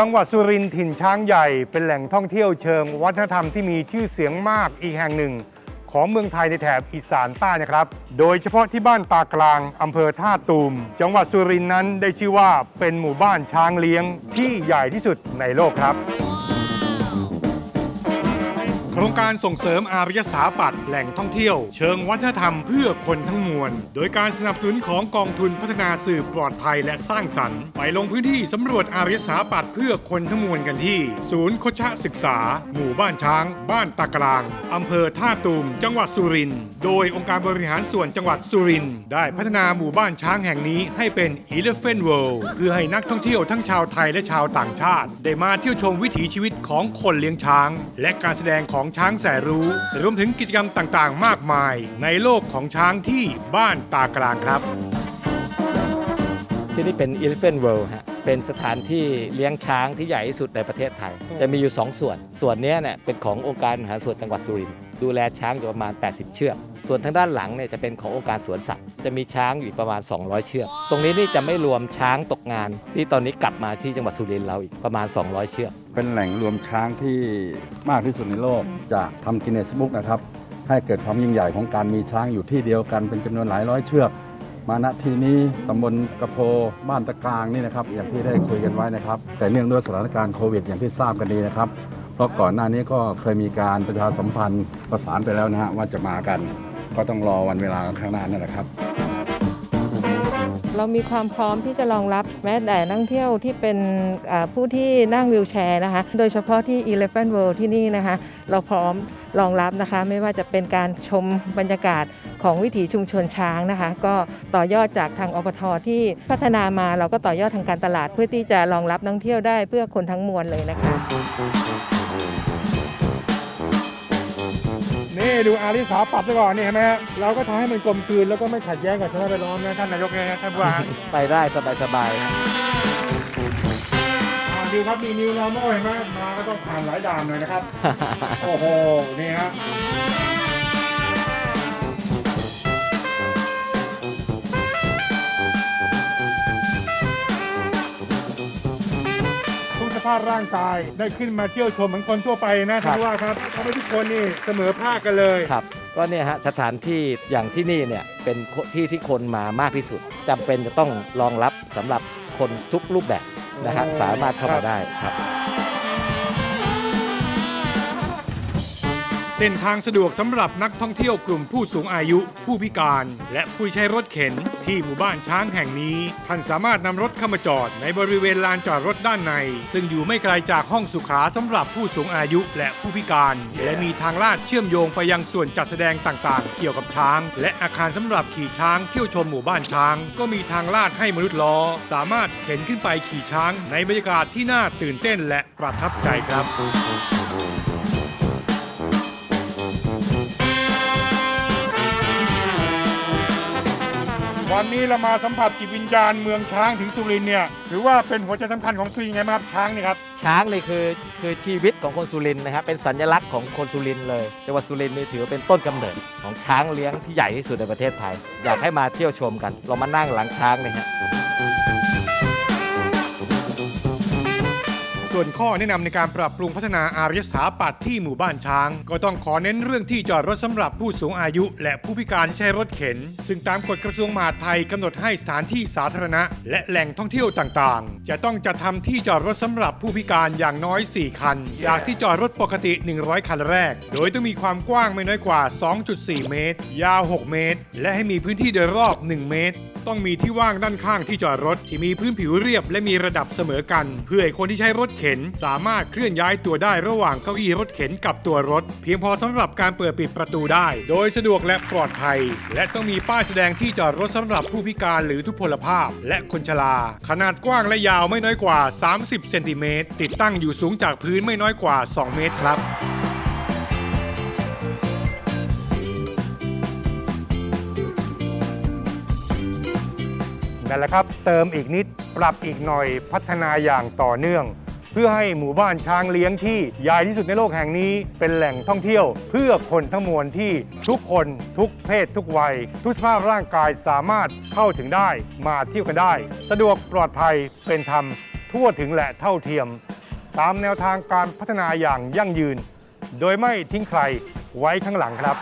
จังหวัดสุรินทร์ถิ่นช้างใหญ่เป็นแหล่งท่องเที่ยวเชิง วัฒนธรรมที่มีชื่อเสียงมากอีกแห่งหนึ่ง ของเมืองไทยในแถบอีสานใต้นะครับ โดยเฉพาะที่บ้านตากลางอำเภอท่าตูม จังหวัดสุรินทร์นั้นได้ชื่อว่าเป็นหมู่บ้านช้างเลี้ยงที่ใหญ่ที่สุดในโลกครับ ครงการส่งเสริมอารยสถาปัตย์แหล่งท่องเที่ยว เชิงวัฒนธรรมเพื่อคนทั้งมวล โดยการสนับสนุนของกองทุนพัฒนาสื่อปลอดภัยและสร้างสรรค์ ไปลงพื้นที่สำรวจอารยสถาปัตย์เพื่อคนทั้งมวลกันที่ ศูนย์โคชะศึกษา หมู่บ้านช้าง บ้านตากลางอำเภอท่าตูม จังหวัดสุรินทร์โดยองค์การบริหารส่วนจังหวัดสุรินทร์ได้พัฒนาหมู่บ้านช้างแห่งนี้ให้เป็น Elephant World เพื่อให้นักท่องเที่ยวทั้งชาวไทยและชาวต่างชาติ ได้มาเที่ยวชมวิถีชีวิตของคนเลี้ยงช้าง และการแสดงของช้างแสนรู้ รวมถึงกิจกรรมต่างๆ มากมาย ในโลกของช้างที่บ้านตากลางครับ ที่นี่เป็น Elephant World ฮะ เป็นสถานที่เลี้ยงช้างที่ใหญ่ที่สุดในประเทศไทย จะมีอยู่ 2 ส่วน ส่วนนี้เนี่ยเป็นขององค์การมหาส่วนจังหวัดสุรินทร์ดูแลช้างอยู่ประมาณ 80 เชือกส่วนทางด้านหลังเนี่ยจะเป็นขององค์การสวนสัตว์ จะมีช้างอยู่ประมาณ 200 เชือก ตรงนี้นี่จะไม่รวมช้างตกงาน ที่ตอนนี้กลับมาที่จังหวัดสุรินทร์เราอีกประมาณ 200 เชือก เป็นแหล่งรวมช้างที่มากที่สุดในโลก จากทำกินเนสบุ๊กนะครับให้เกิดความยิ่งใหญ่ของการมีช้างอยู่ที่เดียวกันเป็นจำนวนหลายร้อยเชือก มาณที่นี้ตำบลกระโพบ้านตะกลางนี่นะครับ อย่างที่ได้คุยกันไว้นะครับ แต่เนื่องด้วยสถานการณ์โควิด อย่างที่ทราบกันดีนะครับ เพราะก่อนหน้านี้ก็เคยมีการประชาสัมพันธ์ประสานไปแล้วนะฮะว่าจะมากัน ก็ต้องรอวันเวลาข้างหน้านั่นแหละครับ เรามีความพร้อมที่จะรองรับแม้แต่นักท่องเที่ยวที่เป็นผู้ที่นั่งวิวแชร์นะคะ โดยเฉพาะที่ Elephant World ที่นี่นะคะ เราพร้อมรองรับนะคะ ไม่ว่าจะเป็นการชมบรรยากาศของวิถีชุมชนช้างนะคะ ก็ต่อยอดจากทางอปทที่พัฒนามาเราก็ต่อยอดทางการตลาด เพื่อที่จะรองรับนักท่องเที่ยวได้เพื่อคนทั้งมวลเลยนะคะ ดูอาริสาปัดซะก่อนนี่เห็นไหมฮะเราก็ทำให้มันกลมกลืนแล้วก็ไม่ขัดแย้งกับชาวบ้านไปล้อมนะท่านนายกนะท่านผู้ว่าไปได้สบายๆอ่าดูครับมีนิว normal เห็นไหมมาก็ต้องผ่านหลายด่านหน่อยนะครับ โอ้โห นี่ฮะาพร่างกาย ได้ขึ้นมาเที่ยวชมเหมือนคนทั่วไปนะท่านผู้ว่าครับเพราะไม่ทุกคนนี่เสมอภาคกันเลยครับก็เนี่ยฮะสถานที่อย่างที่นี่เนี่ยเป็นที่ที่คนมามากที่สุดจำเป็นจะต้องรองรับสำหรับคนทุกรูปแบบนะฮะโอ้สามารถเข้าครัมาบได้ครับ เส้นทางสะดวกสำหรับนักท่องเที่ยวกลุ่มผู้สูงอายุ ผู้พิการ และผู้ใช้รถเข็น ที่หมู่บ้านช้างแห่งนี้ ท่านสามารถนำรถเข้ามาจอดในบริเวณลานจอดรถด้านใน ซึ่งอยู่ไม่ไกลจากห้องสุขาสำหรับผู้สูงอายุและผู้พิการ และมีทางลาดเชื่อมโยงไปยังส่วนจัดแสดงต่างๆ เกี่ยวกับช้าง และอาคารสำหรับขี่ช้างเที่ยวชมหมู่บ้านช้าง ก็มีทางลาดให้มนุษย์ล้อ สามารถเข็นขึ้นไปขี่ช้าง ในบรรยากาศที่น่าตื่นเต้นและประทับใจครับ วันนี้เรามาสัมผัสจิตวิญญาณเมืองช้างถึงสุรินทร์เนี่ยถือว่าเป็นหัวใจสำคัญของสุรินทร์ไงบ้างครับช้างนี่ครับ ช้างเลยคือคือชีวิตของคนสุรินทร์นะครับเป็นสัญลักษณ์ของคนสุรินทร์เลยจังหวัดสุรินทร์นี่ถือว่าเป็นต้นกำเนิดของช้างเลี้ยงที่ใหญ่ที่สุดในประเทศไทย อยากให้มาเที่ยวชมกัน เรามานั่งหลังช้างเลยฮะ ส่วนข้อแนะนำในการปรับปรุงพัฒนาอารยสถาปัตย์ที่หมู่บ้านช้าง ก็ต้องขอเน้นเรื่องที่จอดรถสำหรับผู้สูงอายุ และผู้พิการใช้รถเข็น ซึ่งตามกฎกระทรวงมหาดไทยกำหนดให้สถานที่สาธารณะ และแหล่งท่องเที่ยวต่างๆ จะต้องจัดทำที่จอดรถสำหรับผู้พิการอย่างน้อย 4 คัน จากที่จอดรถปกติ 100 คันแรก โดยต้องมีความกว้างไม่น้อยกว่า 2.4 เมตร ยาว 6 เมตร และให้มีพื้นที่โดยรอบ 1 เมตร ต้องมีที่ว่างด้านข้างที่จอดรถ ที่มีพื้นผิวเรียบและมีระดับเสมอกัน เพื่อให้คนที่ใช้รถเข็น สามารถเคลื่อนย้ายตัวได้ระหว่างเก้าอี้รถเข็นกับตัวรถ เพียงพอสำหรับการเปิดปิดประตูได้ โดยสะดวกและปลอดภัย และต้องมีป้ายแสดงที่จอดรถสำหรับผู้พิการหรือทุพพลภาพ และคนชรา ขนาดกว้างและยาวไม่น้อยกว่า 30 เซนติเมตรติดตั้งอยู่สูงจากพื้นไม่น้อยกว่า 2 เมตรครับ นั่นแหละครับ เติมอีกนิดปรับอีกหน่อยพัฒนาอย่างต่อเนื่อง เพื่อให้หมู่บ้านช้างเลี้ยงที่ใหญ่ที่สุดในโลกแห่งนี้เป็นแหล่งท่องเที่ยว เพื่อคนทั้งมวลที่ทุกคนทุกเพศทุกวัย ทุกสภาพร่างกายสามารถเข้าถึงได้มาเที่ยวกันได้ สะดวกปลอดภัยเป็นธรรม ทั่วถึงและเท่าเทียม ตามแนวทางการพัฒนาอย่างยั่งยืน โดยไม่ทิ้งใครไว้ข้างหลังครับ